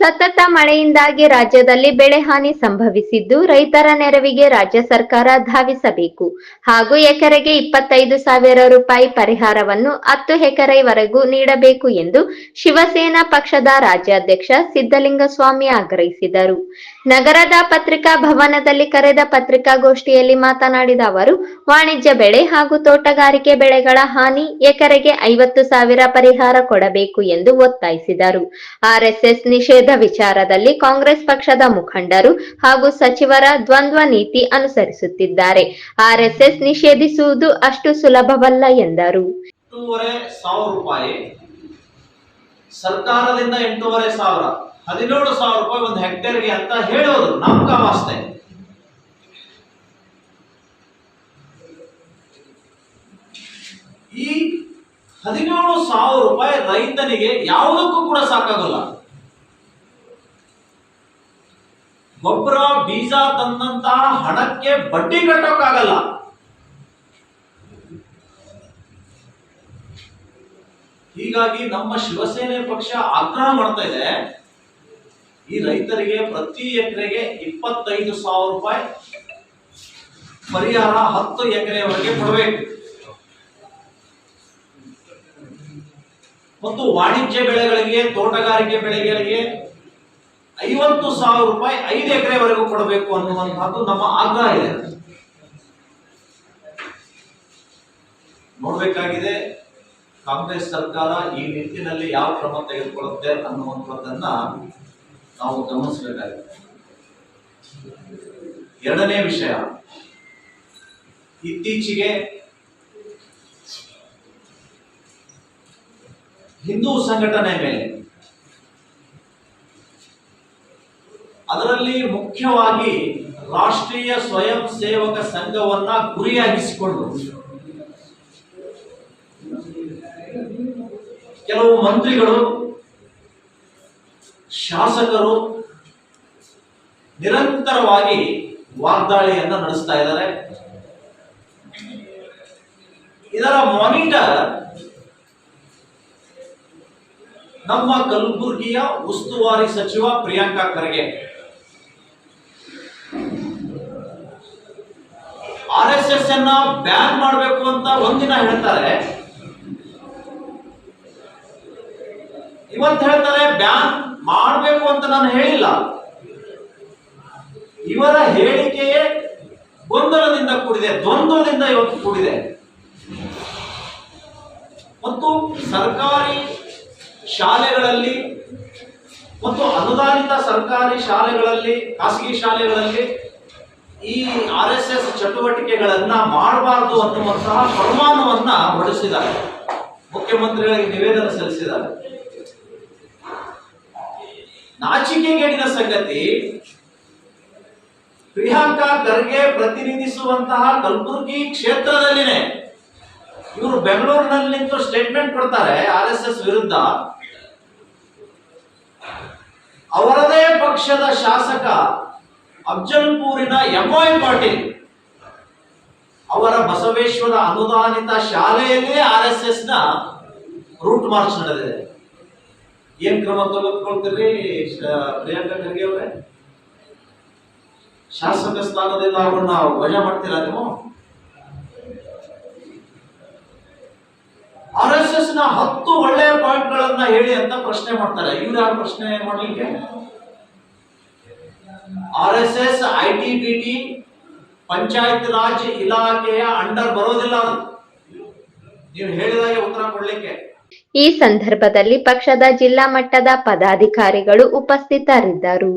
ಸತತ ಮಳೆಯಿಂದಾಗಿ ರಾಜ್ಯದಲ್ಲಿ ಬೆಳೆಹಾನಿ ಸಂಭವಿಸಿದ್ದು ರೈತರ ನೆರವಿಗೆ ರಾಜ್ಯ ಸರ್ಕಾರ ಧಾವಿಸಬೇಕು. ಹಾಗೂ ಎಕರೆಗೆ ಇಪ್ಪತ್ತೈದು ಸಾವಿರ ರೂಪಾಯಿ ಪರಿಹಾರವನ್ನು ಹತ್ತು ಎಕರೆವರೆಗೂ ನೀಡಬೇಕು ಎಂದು ಶಿವಸೇನಾ ಪಕ್ಷದ ರಾಜ್ಯಾಧ್ಯಕ್ಷ ಸಿದ್ದಲಿಂಗಸ್ವಾಮಿ ಆಗ್ರಹಿಸಿದರು. ನಗರದ ಪತ್ರಿಕಾ ಭವನದಲ್ಲಿ ಕರೆದ ಪತ್ರಿಕಾಗೋಷ್ಠಿಯಲ್ಲಿ ಮಾತನಾಡಿದ ಅವರು, ವಾಣಿಜ್ಯ ಬೆಳೆ ಹಾಗೂ ತೋಟಗಾರಿಕೆ ಬೆಳೆಗಳ ಹಾನಿ ಎಕರೆಗೆ ಐವತ್ತು ಸಾವಿರ ಪರಿಹಾರ ಕೊಡಬೇಕು ಎಂದು ಒತ್ತಾಯಿಸಿದರು. ಆರ್ಎಸ್ಎಸ್ ನಿಷೇಧ ವಿಚಾರದಲ್ಲಿ ಕಾಂಗ್ರೆಸ್ ಪಕ್ಷದ ಮುಖಂಡರು ಹಾಗೂ ಸಚಿವರ ದ್ವಂದ್ವ ನೀತಿ ಅನುಸರಿಸುತ್ತಿದ್ದಾರೆ. ಆರ್ಎಸ್ಎಸ್ ನಿಷೇಧಿಸುವುದು ಅಷ್ಟು ಸುಲಭವಲ್ಲ ಎಂದರು. ರೂಪಾಯಿ. ಸರ್ಕಾರದಿಂದ ಎಂಟೂವರೆ ಸಾವಿರ. ಹದಿನೇಳು ಸಾವಿರ ರೂಪಾಯಿ ಒಂದು ಹೆಕ್ಟೇರ್ಗೆ ಅಂತ ಹೇಳೋದು ನಮ್ಮ ವಾಸ್ತೆ ಈ ಹದಿನೇಳು ಸಾವಿರ ರೂಪಾಯಿ ರೈತನಿಗೆ ಯಾವುದಕ್ಕೂ ಕೂಡ ಸಾಕಾಗಲ್ಲ. ಗೊಬ್ಬರ, ಬೀಜ ತಂದಂತಹ ಹಣಕ್ಕೆ ಬಡ್ಡಿ ಕಟ್ಟೋಕ್ಕಾಗಲ್ಲ. ಹೀಗಾಗಿ ನಮ್ಮ ಶಿವಸೇನೆ ಪಕ್ಷ ಆಗ್ರಹ ಮಾಡ್ತಾ ಇದೆ. ಈ ರೈತರಿಗೆ ಪ್ರತಿ ಎಕರೆಗೆ ಇಪ್ಪತ್ತೈದು ಸಾವಿರ ರೂಪಾಯಿ ಪರಿಹಾರ ಹತ್ತು ಎಕರೆವರೆಗೆ ಕೊಡಬೇಕು. ಮತ್ತು ವಾಣಿಜ್ಯ ಬೆಳೆಗಳಿಗೆ, ತೋಟಗಾರಿಕೆ ಬೆಳೆಗಳಿಗೆ ಐವತ್ತು ಸಾವಿರ ರೂಪಾಯಿ ಐದು ಎಕರೆವರೆಗೂ ಕೊಡಬೇಕು ಅನ್ನುವಂತಹದ್ದು ನಮ್ಮ ಆಗ್ರಹ ಇದೆ. ನೋಡ್ಬೇಕಾಗಿದೆ, ಕಾಂಗ್ರೆಸ್ ಸರ್ಕಾರ ಈ ನಿಟ್ಟಿನಲ್ಲಿ ಯಾವ ಕ್ರಮ ತೆಗೆದುಕೊಳ್ಳುತ್ತೆ ಅನ್ನುವಂಥದ್ದನ್ನ ನಾವು ಗಮನಿಸಬೇಕಾಗಿದೆ. ಎರಡನೇ ವಿಷಯ, ಇತ್ತೀಚೆಗೆ ಹಿಂದೂ ಸಂಘಟನೆ ಮೇಲೆ ಅದರಲ್ಲಿ ಮುಖ್ಯವಾಗಿ ರಾಷ್ಟ್ರೀಯ ಸ್ವಯಂ ಸೇವಕ ಸಂಘವನ್ನ ಗುರಿಯಾಗಿಸಿಕೊಂಡು ಕೆಲವು ಮಂತ್ರಿಗಳು, ಶಾಸಕರು ನಿರಂತರವಾಗಿ ವಾಗ್ದಾಳಿಯನ್ನ ನಡೆಸ್ತಾ ಇದ್ದಾರೆ. ಇದರ ಮಾನಿಟರ್ ನಮ್ಮ ಕಲಬುರಗಿಯ ಉಸ್ತುವಾರಿ ಸಚಿವ Priyanka Kharge. R S S ಅನ್ನ ಬ್ಯಾನ್ ಮಾಡಬೇಕು ಅಂತ ಒಂದಿನ ಹೇಳ್ತಾರೆ. ಇವತ್ತು ಹೇಳ್ತಾರೆ ಬ್ಯಾನ್ ಮಾಡಬೇಕು ಅಂತ ನಾನು ಹೇಳಿಲ್ಲ. ಇವರ ಹೇಳಿಕೆಯೇ ಗೊಂದಲದಿಂದ ಕೂಡಿದೆ, ದ್ವಂದ್ವದಿಂದ ಇವತ್ತು ಕೂಡಿದೆ. ಮತ್ತು ಸರ್ಕಾರಿ ಶಾಲೆಗಳಲ್ಲಿ ಮತ್ತು ಅನುದಾನಿತ ಸರ್ಕಾರಿ ಶಾಲೆಗಳಲ್ಲಿ, ಖಾಸಗಿ ಶಾಲೆಗಳಲ್ಲಿ ಈ ಆರ್ ಎಸ್ ಎಸ್ ಚಟುವಟಿಕೆಗಳನ್ನ ಮಾಡಬಾರದು ಅನ್ನುವಂತಹ ಪ್ರಮಾಣವನ್ನ ಹೊರಡಿಸಿದ್ದಾರೆ. ಮುಖ್ಯಮಂತ್ರಿಗಳಿಗೆ ನಿವೇದನ ಸಲ್ಲಿಸಿದ್ದಾರೆ. ನಾಚಿಕೆಗೇಡಿನ ಸಂಗತಿ, ಪ್ರಿಯಾಂಕಾ ಖರ್ಗೆ ಪ್ರತಿನಿಧಿಸುವಂತಹ ಕಲಬುರಗಿ ಕ್ಷೇತ್ರದಲ್ಲಿನೆ. ಇವರು ಬೆಂಗಳೂರಿನಲ್ಲಿ ನಿಂತು ಸ್ಟೇಟ್ಮೆಂಟ್ ಕೊಡ್ತಾರೆ ಆರ್ ಎಸ್ ಎಸ್ ವಿರುದ್ಧ. ಅವರದೇ ಪಕ್ಷದ ಶಾಸಕ ಅಫ್ಜಲ್ಪೂರಿನ ಎಂಐ ಪಾಟೀಲ್. ಅವರ ಬಸವೇಶ್ವರ ಅನುದಾನಿತ ಶಾಲೆಯಲ್ಲೇ ಆರ್ ಎಸ್ ಎಸ್ನ ರೂಟ್ ಮಾರ್ಚ್ ನಡೆದಿದೆ. ಏನ್ ಕ್ರಮ ತೆಗೆದುಕೊಳ್ತೀರಿ ಪ್ರಿಯಾಂಕಾ ಖರ್ಗೆ ಅವರೇ? ಶಾಸಕ ಸ್ಥಾನದಿಂದ ಅವರನ್ನ ವಜಾ ಮಾಡ್ತೀರಾ ನೀವು? ಆರ್ ಎಸ್ ಎಸ್ನ ಹತ್ತು ಒಳ್ಳೆಯ ಪಾಯಿಂಟ್ಗಳನ್ನ ಹೇಳಿ ಅಂತ ಪ್ರಶ್ನೆ ಮಾಡ್ತಾರೆ. ಇವ್ರು ಯಾರು ಪ್ರಶ್ನೆ ಮಾಡ್ಲಿಕ್ಕೆ? R S S, I T B T, panchayat raj ಇಲಾಖೆಯ ಅಂಡರ್ ಬರೋದಿಲ್ಲ ಅದು. ನೀವು ಹೇಳಿದಾಗೆ ಉತ್ತರ ಕೊಡ್ಲಿಕ್ಕೆ. ಈ ಸಂದರ್ಭದಲ್ಲಿ ಪಕ್ಷದ ಜಿಲ್ಲಾ ಮಟ್ಟದ ಪದಾಧಿಕಾರಿಗಳು ಉಪಸ್ಥಿತರಿದ್ದರು.